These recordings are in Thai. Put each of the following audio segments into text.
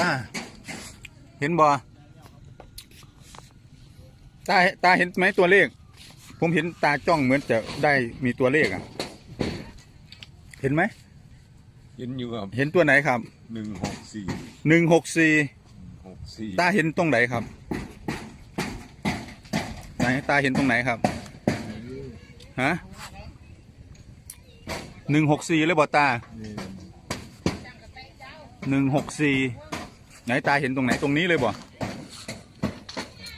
ตาเห็นบ่ตาตาเห็นไหมตัวเลข ผมเห็นตาจ้องเหมือนจะได้มีตัวเลขอะ เห็นไหม เห็นอยู่ครับเห็นตัวไหนครับหนึ่งหกสี่หนึ่งหกสี่หกสี่ตาเห็นตรงไหนครับไหนตาเห็นตรงไหนครับฮะหนึ่งหกสี่เลยบ่ตานี่หนึ่งหกสี่ ไหนตาเห็นตรงไหนตรงนี้เลยบ่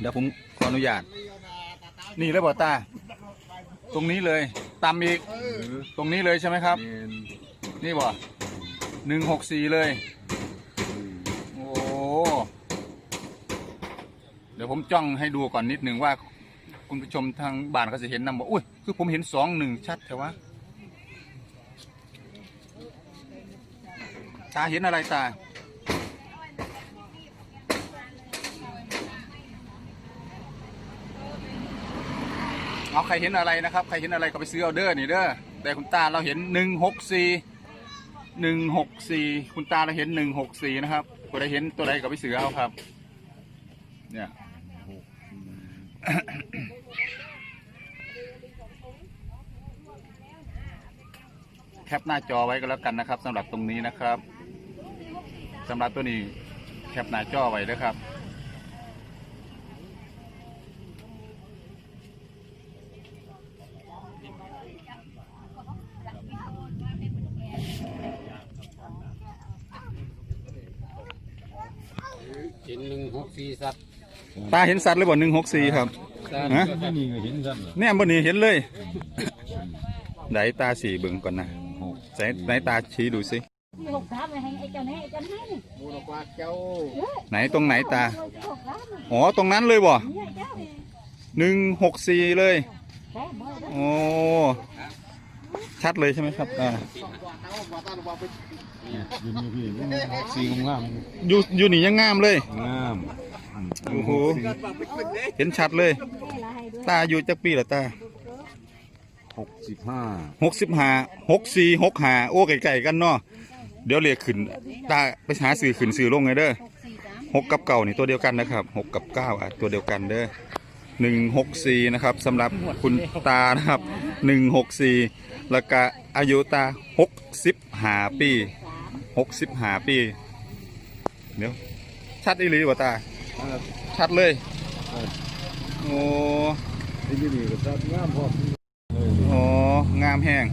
เดี๋ยวผมขออนุญาต นี่เลยบ่ตา ตรงนี้เลยตามอีก ตรงนี้เลยใช่ไหมครับนนี่บ่หนึ่งหกสี่เลย โอ้เดี๋ยวผมจ้องให้ดูก่อนนิดหนึ่งว่า คุณผู้ชมทางบ้านเขาจะเห็นนำบอกอุ้ยคือผมเห็นสองหนึ่งชัดแต่ว่าตาเห็นอะไรตา เอาใครเห็นอะไรนะครับ ใครเห็นอะไรก็ไปซื้อเอาเด้อนี่เด้อแต่คุณตาเราเห็นหนึ่งหกสี่หนึ่งหกสี่คุณตาเราเห็นหนึ่งหกสี่นะครับก็ได้เห็นตัวใดก็ไปซื้อเอาครับ เนี่ยแคปหน้าจอไว้ก็แล้วกันนะครับสำหรับตรงนี้นะครับสำหรับตัวนี้แคปหน้าจอไว้นะครับ ห็นหนึ่งหกสี่สัตว์ตาเห็นสัตว์เลยบ่หนึ่งหกสี่ครับ สัตว์ฮะ ก็นี่ก็เห็นกันเหรอเนี่ยบนนี้เห็นเลยไหนตาสีเบิ่งก่อนนะหกไหนไหนตาชี้ดูสิหกสามเลยให้ไอ้เจ้าแน่ไอ้เจ้าให้มูลกว่าเจ้าไหนตรงไหนตาหกสามอ๋อตรงนั้นเลยบ่เนี่ยเจ้าหนึ่งหกสี่เลยแค่เบอร์โอ้ชัดเลยใช่ไหมครับอ่าเนี่ ยยืนอยู่พี่หกสี่งามอยู่อยู่นี่ยังงามเลย งามมโอ้โหเห็นชัดเลยแค่ละให้ด้วยตาอยู่จักปีละตาหกสิบห้าหกสิบห้าหกสี่หกห้าโอ้ไก่ๆกันเนาะเดี๋ยวเรียกขึ้นตาไปหาสื่อขึ้นสื่อลงไงเด้อหกสี่สามหกกับเก่านี่ตัวเดียวกันนะครับหกกับเก้าอะตัวเดียวกันเด้อหนึ่งหกสี่นะครับสำหรับคุณตานะครับหนึ่งหกสี่แล้วก็อายุตาหกสิบห้าปีสาม หกสิบห้าปี เดี๋ยว ชัดอีหลีวะตา ชัดเลยโอ้ไอ้ยี่นี่ก็จะงามพอเออโอ้งามแห้ง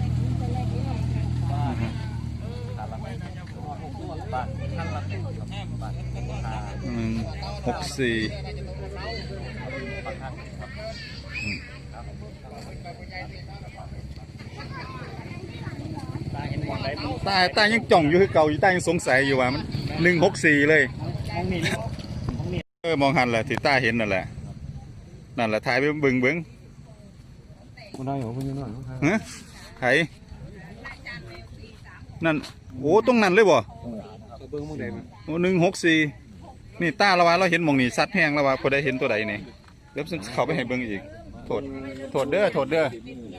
อืมหกสี่ ตาตายังจ่องอยู่คือเก่าอยู่ตายังสงสัยอยู่ว่ามันหนึ่งหกสี่เลยเออมองหันแหละที่ตาเห็นนั่นแหละนั่นแหละถ่ายไปเบิ่งเบิ่งคนไทยของคนยังน้อยคนไทยฮะไขนั่นโอ้ตรงนั้นเลยบ่เบิ้งมึงได้มั้ยโอ้หนึ่งหกสี่นี่ตาละว่าเราเห็นหมองนี่สัดแห้งแล้วว่าพอได้เห็นตัวใดนี่เดี๋ยวซึ่งเขาไปให้เบิ่งอีกโทษโทษเด้อโทษเด้อ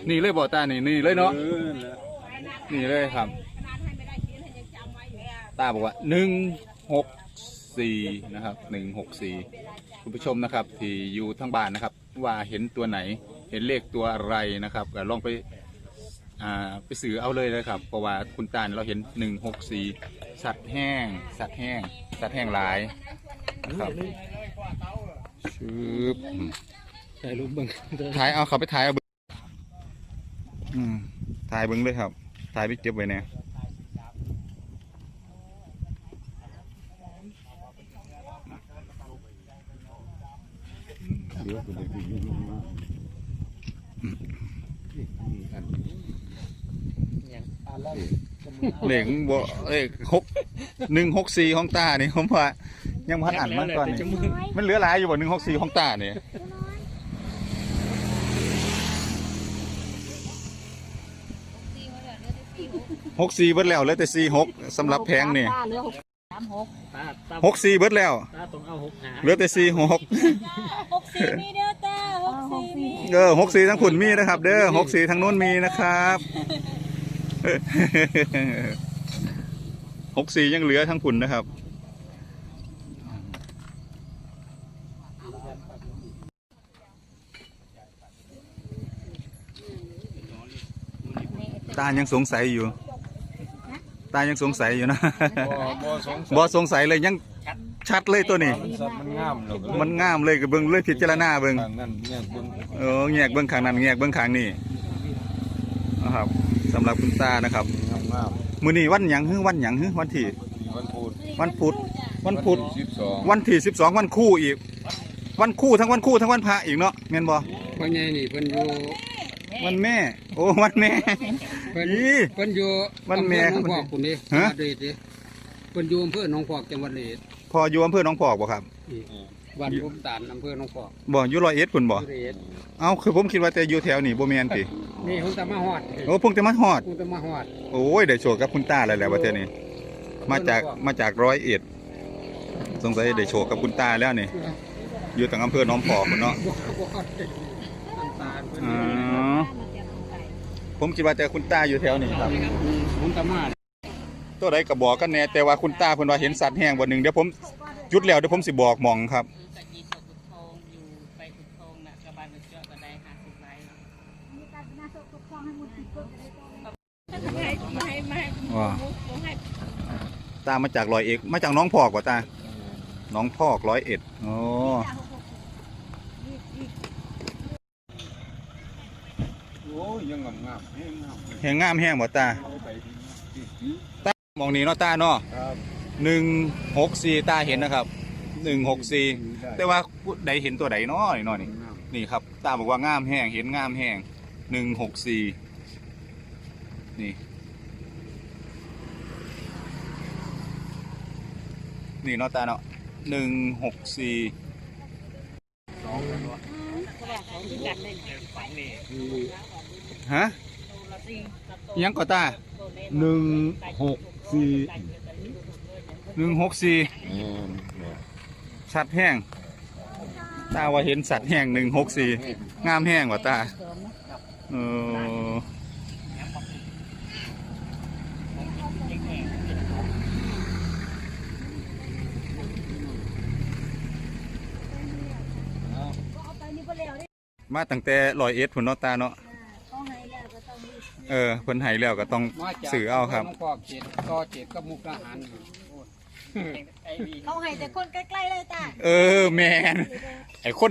นี่เลยบ่ตานี่นี่เลยเนาะเออ นั่นแหละนี่เลยครับ ตาบอกว่าหนึ่งหกสี่นะครับหนึ่งหกสี่คุณผู้ชมนะครับ ที่อยู่ทางบ้านนะครับ ว่าเห็นตัวไหนเห็นเลขตัวอะไรนะครับก็ลองไปอ่าไปสื่อเอาเลยนะครับเพราะว่าคุณตาเนี่ยเราเห็นหนึ่งหกสี่สัตว์แห้ง สัตว์แห้ง สัตว์แห้งหลายนะครับชืบถ่ายรูปเบิ้งถ่ายเอาเขาไปถ่ายเอาเบิ่งอืมถ่ายเบิ้งเลยครับ ถ่ายไปเก็บไว้เนี่ยเดี๋ยวคุณจะยืนลงมาเหล็กบ่เอ้ยหกหนึ่งหกสี่ของตานี่ผมว่ายังพันอ่านมันก่อนนี่มันเหลือหลายอยู่บ่หนึ่งหกสี่ของตานี่ หกสี่เบิดแล้วเหลือแต่สี่หกสำหรับแพงนี่ตาเหลือหกสามหกตาตาหกสี่เบิดแล้วตาต้องเอาหกหาเหลือแต่สี่หกหกสี่มีเด้อตาหกสี่มีเออหกสี่ทั้งขุนมีนะครับ เด้อหกสี่ทั้งนู้นมีนะครับหกสี่ยังเหลือทั้งขุนนะครับ ตายังสงสัยอยู่ ตายังสงสัยอยู่นะบ่บ่สงสัยบอสงสัยเลยยังชัดเลยตัวนี้ มันสัตว์มันงามแล้วก็เลยมันงามเลยกับเบิ้งเลยพิจารณาเบิ้ง ทางนั้นเนี่ยเบิ่งเออแงกเบิ้งขางนั้นแงกเบิ้งขางนี้นะครับสำหรับคุณตานะครับ งามงามมื้อนี้วันหยังฮึวันหยังฮึวันที่วันพุธวันพุธวันพุธสิบสองวันที่ 12 วันคู่อีก วันคู่ทั้งวันคู่ทั้งวันพระอีกเนาะแม่นบ่พ่อใหญ่นี่เพิ่นอยู่ วันแม่ โอ้วันแม่ เพิ่นอีเพิ่นอยู่วันแม่อำเภอหนองพอกคุณดิฮะจังหวัดเลยดิเพิ่นอยู่อำเภอหนองพอกจังหวัดเลยพออยู่อำเภอหนองพอกบ่ครับบ้านผมตาลอำเภอหนองพอกบ่อยู่ร้อยเอ็ดพุ่นบ่อยู่เลยเอ้าคือผมคิดว่าแต่อยู่แถวนี้บ่แม่นตินี่ผมจะมาฮอดโอ้เพิ่งจะมาฮอดผมจะมาฮอดโอ้ยได้โชคกับคุณตาแล้วแหละว่าเท่านี้มาจากมาจากร้อยเอ็ดสงสัยได้โชคกับคุณตาแล้วนี่ อยู่ทางอำเภอหน้องพอกพุ่นเนาะบ่บ่ฮอดน้ำตาลเพิ่นอ๋อ ผมคิดว่าแต่คุณตาอยู่แถวนี้ครับ ผมจะมาตัวใดก็บอกกันแน่แต่ว่าคุณตาเพิ่นว่าเห็นสัตว์แห้งบ่หนึงเดี๋ยวผมจุดแล้วเดี๋ยวผมสิบอกหมองครับคือกับยีสกุดทองอยู่ไปกุดทองน่ะกระบาลมันเจาะก็ได้ห้าสิบไร่เนาะไม่ไม่ว้าตามาจากร้อยเอ็ดมาจากหน้องพอกว่าตาหน้องพอกร้อยเอ็ดอ๋อ โอ้ยยังงามงามแห้งงามแห้งงามแห้งบ่ตาเอาไปที่ตามองนี้เนาะตาเนาะครับหนึ่งหกสี่ตาเห็นนะครับหนึ่งหกสี่แต่ว่าผู้ใดเห็นตัวใดเนาะนี่เนาะนี่งามนี่ครับ ตาบอกว่างามแห้งเห็นงามแห้งหนึ่งหกสี่นี่ นี่เนาะตาเนาะหนึ่งหกสี่ ฮะยังก่อตาหนึ่งหกสี่หนึ่งหกสี่สัตว์แห้งตาว่าเห็นสัตว์แห้งหนึ่งหกสี่งามแห้งกว่าตาเออมาตั้งแต่ลอยเอ็ดผุนนาะตาเนาะ เออเพิ่นไห้แล้วก็ต้องมาจากสื่อเอาครับหนองพอกเขตต่อเขตกับมุกดาหารเขาให้แต่คนใกล้ๆเลยตาเออแมนไอ้คน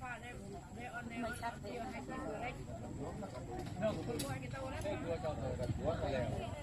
ฟ้าได้ได้ออนแนวชัดเดียวให้ช่วยเหลือได้คุณว่ากี่ตัวแล้วม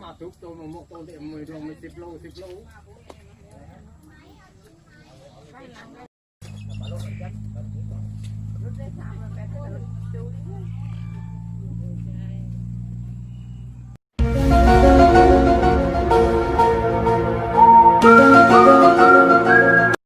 mà chụp tôi một con thì 10 đồng 10 lô 10 lô Hãy subscribe cho kênh Ghiền Mì Gõ Để không bỏ lỡ những video hấp dẫn Okay.